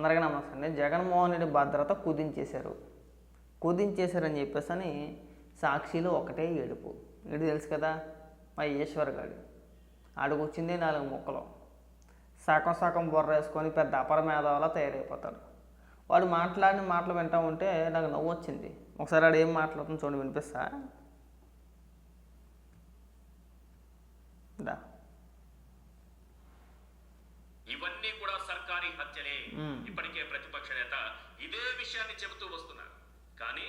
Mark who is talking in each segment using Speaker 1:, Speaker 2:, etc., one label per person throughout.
Speaker 1: అందరికీ నమస్తే అండి జగన్మోహన్ రెడ్డి భద్రత కుదించేశారు. కుదించేశారని చెప్పేసి అని సాక్షిలో ఒకటే ఏడుపు. ఇది తెలుసు కదా? మా ఈశ్వర్ గారు. ఆడికి నాలుగు ముక్కలు. సగం సగం బుర్ర వేసుకొని పెద్ద అపరమేధవలా తయారైపోతాడు. వాడు మాట్లాడిన మాటలు వింటా ఉంటే నాకు నవ్వు వచ్చింది ఒకసారి వాడు ఏం మాట్లాడుతుందో చూడండి వినిపిస్తా దా
Speaker 2: ఇవన్నీ కూడా సర్కారీ హత్యలే
Speaker 1: మ్మ్.
Speaker 2: ఇప్పటికే ప్రతిపక్ష నేత ఇదే విషయాన్ని చెబుతూ వస్తున్నారు కానీ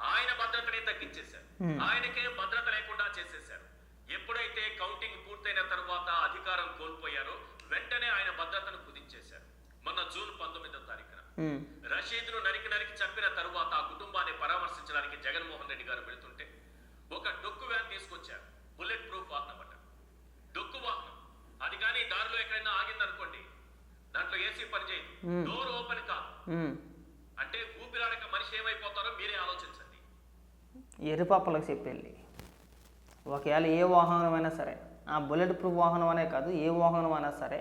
Speaker 2: ఆయన భద్రతని తగ్గించేశారు. ఆయనకే భద్రత లేకుండా చేసేశారు. ఎప్పుడైతే కౌంటింగ్ పూర్తయిన తరువాత అధికారం కోల్పోయారో వెంటనే ఆయన భద్రతను కుదించేశారు. మొన్న జూన్ పంతొమ్మిదో తారీఖున.
Speaker 1: ఉమ్,
Speaker 2: రషీద్ను నరికి నరికి చంపిన తరువాత ఆ కుటుంబాన్ని పరామర్శించడానికి జగన్మోహన్ రెడ్డి గారు వెళుతుంటే ఒక డొక్కు వ్యాన్ తీసుకొచ్చారు. బుల్లెట్ ప్రూఫ్ వాహనం అట. డొక్కు వాహనం. అది కానీ దారిలో ఎక్కడైనా ఆగిందనుకోండి దాంట్లో ఏసీ పనిచేయదు. డోర్ ఓపెన్ కాదు. అంటే ఊపిరాడక మనిషి ఏమైపోతారో మీరే ఆలోచించండి.
Speaker 1: ఎరుపాపలకు చెప్పేళ్ళి ఒకవేళ ఏ వాహనమైనా సరే ఆ బుల్లెట్ ప్రూఫ్ వాహనం అనే కాదు ఏ వాహనం అయినా సరే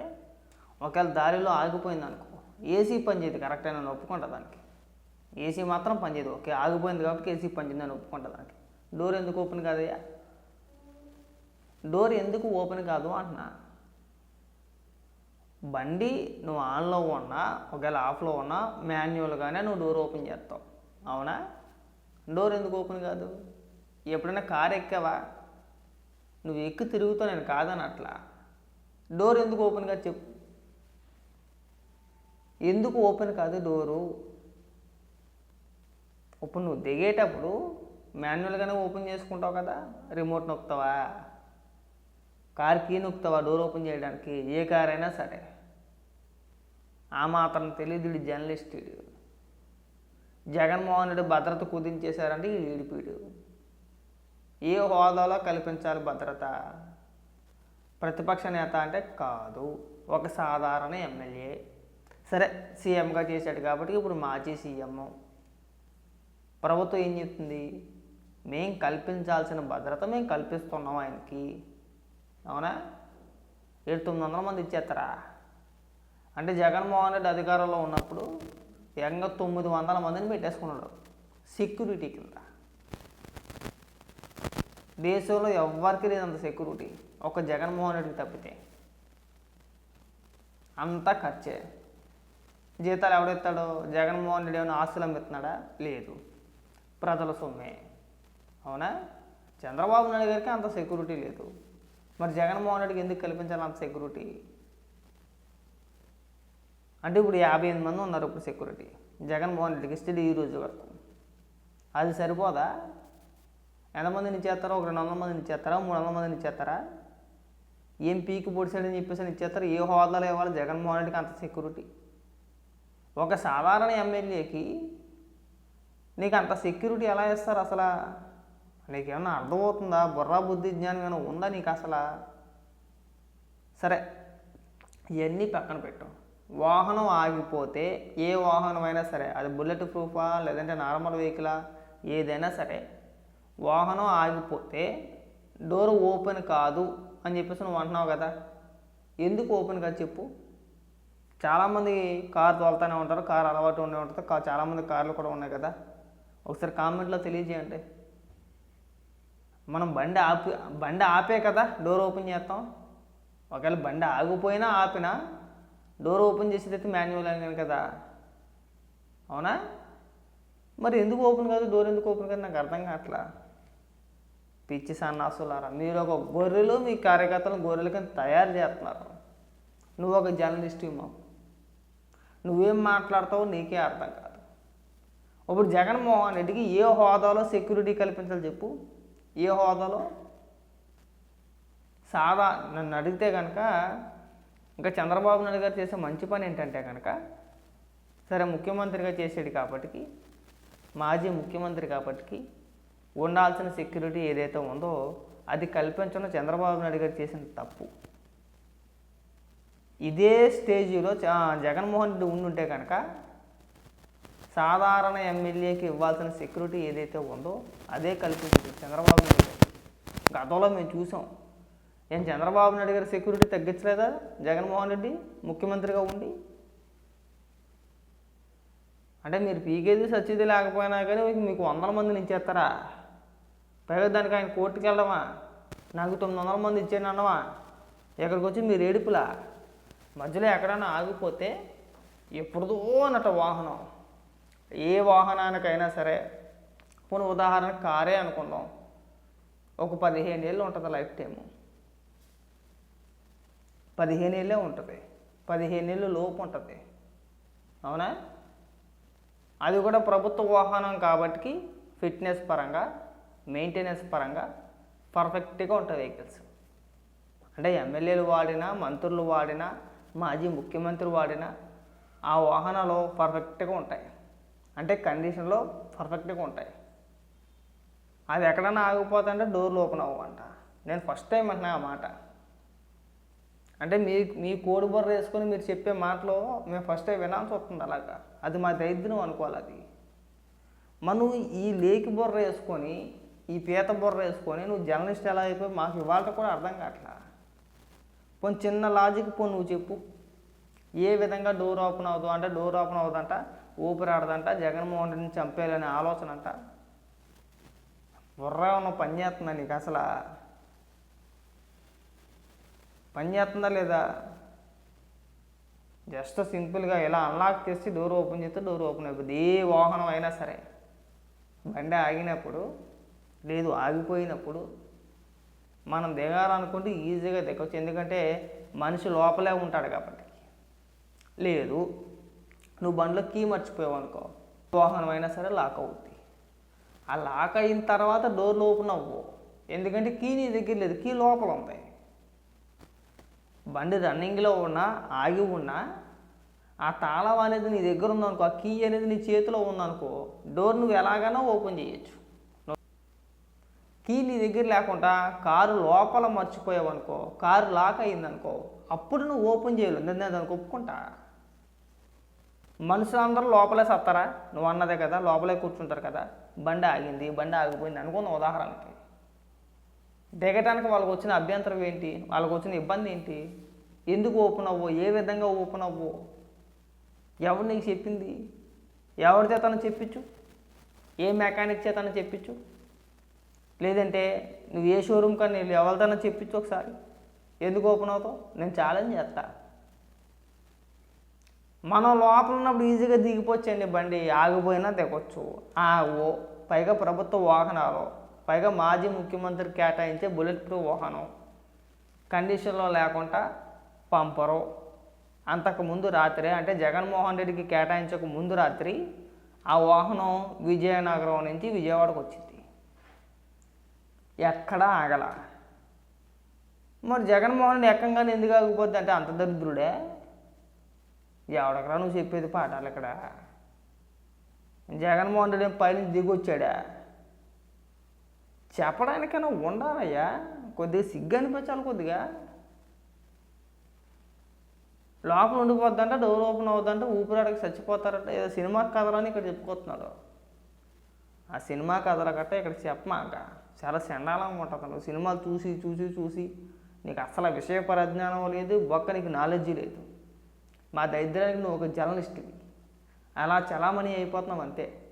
Speaker 1: ఒకవేళ దారిలో ఆగిపోయింది అనుకో ఏసీ పనిచేయదు కరెక్ట్ అని ఒప్పుకుంటా దానికి. ఏసీ మాత్రం పనిచేయదు ఓకే ఆగిపోయింది కాబట్టి ఏసీ పనిచేయదు అని ఒప్పుకుంటా దానికి. డోర్ ఎందుకు ఓపెన్ కాదయ్యా? డోర్ ఎందుకు ఓపెన్ కాదు అంటున్నా. బండి నువ్వు ఆన్లో ఉన్నా ఒకవేళ ఆఫ్లో ఉన్నా మాన్యువల్గానే నువ్వు డోర్ ఓపెన్ చేస్తావు. అవునా? డోర్ ఎందుకు ఓపెన్ కాదు? ఎప్పుడైనా కారు ఎక్కావా? నువ్వు ఎక్కి తిరుగుతావు నేను కాదని అట్లా డోర్ ఎందుకు ఓపెన్ కాదు చెప్పు. ఎందుకు ఓపెన్ కాదు డోరు? ఇప్పుడు నువ్వు దిగేటప్పుడు మాన్యువల్గానే ఓపెన్ చేసుకుంటావు కదా? రిమోట్ నొక్కుతావా? కార్ కీ నొక్కుతావా డోర్ ఓపెన్ చేయడానికి ఏ కార్ అయినా సరే. ఆ మాత్రం తెలియదు జర్నలిస్ట్ వీడు. జగన్మోహన్ రెడ్డి భద్రత కుదించేశారంటే వీడు ఈడిపీడు. ఏ హోదాలో కల్పించాలి భద్రత? ప్రతిపక్ష నేత అంటే కాదు ఒక సాధారణ ఎమ్మెల్యే. సరే సీఎంగా చేశాడు కాబట్టి ఇప్పుడు మాజీ సీఎం. ప్రభుత్వం ఏం చెప్తుంది? మేము కల్పించాల్సిన భద్రత మేము కల్పిస్తున్నాం ఆయనకి. అవునా? ఏడు తొమ్మిది వందల మంది ఇచ్చేస్తారా? అంటే జగన్మోహన్ రెడ్డి అధికారంలో ఉన్నప్పుడు ఏకంగా తొమ్మిది వందల మందిని పెట్టేసుకున్నాడు సెక్యూరిటీ కింద. దేశంలో ఎవ్వరికి లేదంత సెక్యూరిటీ ఒక జగన్మోహన్ రెడ్డికి తప్పితే. అంతా ఖర్చే. జీతాలు ఎవడెత్తాడో జగన్మోహన్ రెడ్డి ఏమైనా ఆస్తులు అమ్మిస్తున్నాడా? లేదు. ప్రజల సొమ్మే. అవునా? చంద్రబాబు నాయుడు గారికి అంత సెక్యూరిటీ లేదు. మరి జగన్మోహన్ రెడ్డికి ఎందుకు కల్పించాలి అంత సెక్యూరిటీ అంటే ఇప్పుడు యాభై ఎనిమిది మంది ఉన్నారు ఇప్పుడు సెక్యూరిటీ జగన్మోహన్ రెడ్డికి స్టిల్ ఈ రోజు వరకు. అది సరిపోదా? ఎంతమందిని ఇచ్చేస్తారో? ఒక రెండు వందల మందిని ఇచ్చేస్తారా? మూడు వందల మందిని ఇచ్చేస్తారా? ఏం పీకి పొడిచాడని చెప్పేసి అని ఇచ్చేస్తారు? ఏ హోదాలో ఇవ్వాలి? జగన్మోహన్ రెడ్డికి అంత సెక్యూరిటీ ఒక సాధారణ ఎమ్మెల్యేకి నీకు అంత సెక్యూరిటీ ఎలా ఇస్తారు అసలు? నీకేమన్నా అర్థమవుతుందా? బుర్రా బుద్ధి జ్ఞానం ఏమైనా ఉందా నీకు అసలు? సరే ఇవన్నీ పక్కన పెట్టు. వాహనం ఆగిపోతే ఏ వాహనం అయినా సరే అది బుల్లెట్ ప్రూఫా లేదంటే నార్మల్ వెహికలా? ఏదైనా సరే వాహనం ఆగిపోతే డోర్ ఓపెన్ కాదు అని చెప్పేసి నువ్వు అంటున్నావు కదా? ఎందుకు ఓపెన్ కాదు చెప్పు. చాలామంది కార్ తోలుతూనే ఉంటారు కార్ అలవాటు ఉండే ఉంటుంది చాలామంది కార్లు కూడా ఉన్నాయి కదా? ఒకసారి కామెంట్లో తెలియజేయండి. మనం బండి ఆపి బండి ఆపే కదా డోర్ ఓపెన్ చేస్తాం. ఒకవేళ బండి ఆగిపోయినా ఆపినా డోర్ ఓపెన్ చేసేదైతే మాన్యువల్ అని కదా. అవునా? మరి ఎందుకు ఓపెన్ కాదు? డోర్ ఎందుకు ఓపెన్ కాదు? నాకు అర్థం కావట్లా. పిచ్చి సన్నాసులారా మీరు ఒక గొర్రెలు మీ కార్యకర్తలు గొర్రెల కింద తయారు చేస్తున్నారు. నువ్వు ఒక జర్నలిస్ట్ మాకు నువ్వేం మాట్లాడతావో నీకే అర్థం కాదు. ఇప్పుడు జగన్మోహన్ రెడ్డికి ఏ హోదాలో సెక్యూరిటీ కల్పించాలి చెప్పు. ఏ హోదాలో? సాదా నన్ను అడిగితే కనుక ఇంకా చంద్రబాబు నాయుడు గారు చేసే మంచి పని ఏంటంటే కనుక సరే ముఖ్యమంత్రిగా చేసాడు కాబట్టి మాజీ ముఖ్యమంత్రి కాబట్టి ఉండాల్సిన సెక్యూరిటీ ఏదైతే ఉందో అది కల్పించడం చంద్రబాబు నాయుడు గారు చేసిన తప్పు. ఇదే స్టేజీలో జగన్మోహన్ రెడ్డి ఉండుంటే కనుక సాధారణ ఎమ్మెల్యేకి ఇవ్వాల్సిన సెక్యూరిటీ ఏదైతే ఉందో అదే కల్పించింది చంద్రబాబు నాయుడు గారు. గతంలో మేము చూసాం. ఏం చంద్రబాబు నాయుడు గారు సెక్యూరిటీ తగ్గించలేదా? జగన్మోహన్ రెడ్డి ముఖ్యమంత్రిగా ఉండి? అంటే మీరు పీకేది సచ్చేది లేకపోయినా కానీ మీకు వందల మందిని ఇచ్చేస్తారా? పైగా దానికి ఆయన కోర్టుకి వెళ్ళడమా? నాకు తొమ్మిది వందల మంది ఇచ్చాను అన్నమా? ఇక్కడికి వచ్చి మీరు ఏడుపులా? మధ్యలో ఎక్కడైనా ఆగిపోతే ఎప్పుడుదో అన్నట్టు వాహనం. ఏ వాహనానికైనా సరే పోనీ ఉదాహరణకు కారే అనుకుందాం. ఒక పదిహేను ఏళ్ళు ఉంటుంది లైఫ్ టైము. పదిహేను ఏళ్ళే ఉంటుంది. పదిహేను ఏళ్ళు లోపు ఉంటుంది. అవునా? అది కూడా ప్రభుత్వ వాహనం కాబట్టి ఫిట్నెస్ పరంగా మెయింటెనెన్స్ పరంగా పర్ఫెక్ట్గా ఉంటుంది వెహికల్స్. అంటే ఎమ్మెల్యేలు వాడినా మంత్రులు వాడినా మాజీ ముఖ్యమంత్రి వాడినా ఆ వాహనాలు పర్ఫెక్ట్గా ఉంటాయి. అంటే కండిషన్లో పర్ఫెక్ట్గా ఉంటాయి. అది ఎక్కడైనా ఆగిపోతుంటే డోర్లు ఓపెన్ అవ్వంట. నేను ఫస్ట్ టైం అంటున్నా ఆ మాట. అంటే మీ మీ కోడి బొర్ర వేసుకొని మీరు చెప్పే మాటలో మేము ఫస్ట్ టైం వినాల్సి వస్తుంది అలాగా. అది మా దైద్యం అనుకోవాలి అది. మనం ఈ లేకి బొర్ర వేసుకొని ఈ పీత బొర్ర వేసుకొని నువ్వు జర్నలిస్ట్ ఎలా అయిపోయి మాకు ఇవాళ కూడా అర్థం కావట్లా. పోనీ చిన్న లాజిక్ పో నువ్వు చెప్పు. ఏ విధంగా డోర్ ఓపెన్ అవుతావు అంటే డోర్ ఓపెన్ అవుతుందంట. ఊపిరాడదంట జగన్మోహన్ రెడ్డిని చంపేయాలనే ఆలోచన అంట బుర్ర ఉన్న పని చేస్తుందా నీకు అసలు? పని చేస్తుందా లేదా? జస్ట్ సింపుల్గా ఇలా అన్లాక్ చేసి డోర్ ఓపెన్ చేస్తే డోర్ ఓపెన్ అయిపోద్ది. ఏ వాహనం అయినా సరే. బండి ఆగినప్పుడు లేదు ఆగిపోయినప్పుడు మనం దిగాలనుకుంటే ఈజీగా దిగవచ్చు ఎందుకంటే మనిషి లోపలే ఉంటాడు కాబట్టి. లేదు నువ్వు బండ్లో కీ మర్చిపోయావు అనుకో. వాహనం అయినా సరే లాక్ అవుద్ది. ఆ లాక్ అయిన తర్వాత డోర్లు ఓపెన్ అవ్వు ఎందుకంటే కీ నీ దగ్గర లేదు కీ లోపల ఉంది. బండి రన్నింగ్లో ఉన్నా ఆగి ఉన్నా ఆ తాళం అనేది నీ దగ్గర ఉందనుకో ఆ కీ అనేది నీ చేతిలో ఉందనుకో డోర్ నువ్వు ఎలాగైనా ఓపెన్ చేయొచ్చు. కీ నీ దగ్గర లేకుండా కారు లోపల మర్చిపోయావు అనుకో కారు లాక్ అయిందనుకో అప్పుడు నువ్వు ఓపెన్ చేయలేదు నేను దానికి ఒప్పుకుంటా మనుషులందరూ లోపలే సత్తారా? నువ్వు అన్నదే కదా లోపలే కూర్చుంటారు కదా. బండి ఆగింది బండి ఆగిపోయింది అనుకున్న ఉదాహరణకి. దిగటానికి వాళ్ళకి వచ్చిన అభ్యంతరం ఏంటి? వాళ్ళకి వచ్చిన ఇబ్బంది ఏంటి? ఎందుకు ఓపెన్ అవ్వు ఏ విధంగా ఓపెన్ అవ్వు ఎవరు నీకు చెప్పింది? ఎవరి చేతను చెప్పించు? ఏ మెకానిక్ చేతను చెప్పించు? లేదంటే నువ్వు ఏ షోరూమ్ కానీ వెళ్ళి ఎవరితోనో చెప్పించు ఒకసారి. ఎందుకు ఓపెన్ అవుతావు? నేను ఛాలెంజ్ చేస్తాను మనం లోపల ఉన్నప్పుడు ఈజీగా దిగిపోవచ్చండి బండి. ఆగిపోయినా దిగొచ్చు ఆగో. పైగా ప్రభుత్వ వాహనాలు. పైగా మాజీ ముఖ్యమంత్రి కేటాయించే బుల్లెట్ ప్రూఫ్ వాహనం. కండిషన్లో లేకుండా పంపరు. అంతకు ముందు రాత్రి అంటే జగన్మోహన్ రెడ్డికి కేటాయించక ముందు రాత్రి ఆ వాహనం విజయనగరం నుంచి విజయవాడకు వచ్చింది. ఎక్కడా ఆగల. మరి జగన్మోహన్ రెడ్డి ఎక్కంగానే ఎందుకు ఆగిపోద్ది అంటే అంత దరిద్రుడే. ఎవడకరా నువ్వు చెప్పేది పాఠాలు ఇక్కడ? జగన్మోహన్ రెడ్డి పైనుంచి దిగొచ్చాడా? చెప్పడానికైనా ఉండాలయ్యా. కొద్దిగా సిగ్గు అనిపించాలి కొద్దిగా. లోపల ఉండిపోద్దంట డోర్ ఓపెన్ అవుద్దంట ఊపిరాడకి చచ్చిపోతారట. ఏదో సినిమా కథలని ఇక్కడ చెప్పుకోతున్నాడు ఆ సినిమా కథల గట్ట ఇక్కడ చెప్పమాక. చాలా చండాలంగా ఉంటుంది నువ్వు సినిమాలు చూసి చూసి చూసి. నీకు అసలు విషయ పరిజ్ఞానం లేదు బొక్క నీకు నాలెడ్జీ లేదు. మా దరిద్రానికి నువ్వు ఒక జర్నలిస్ట్వి. అలా చలామణి అయిపోతున్నాం అంతే.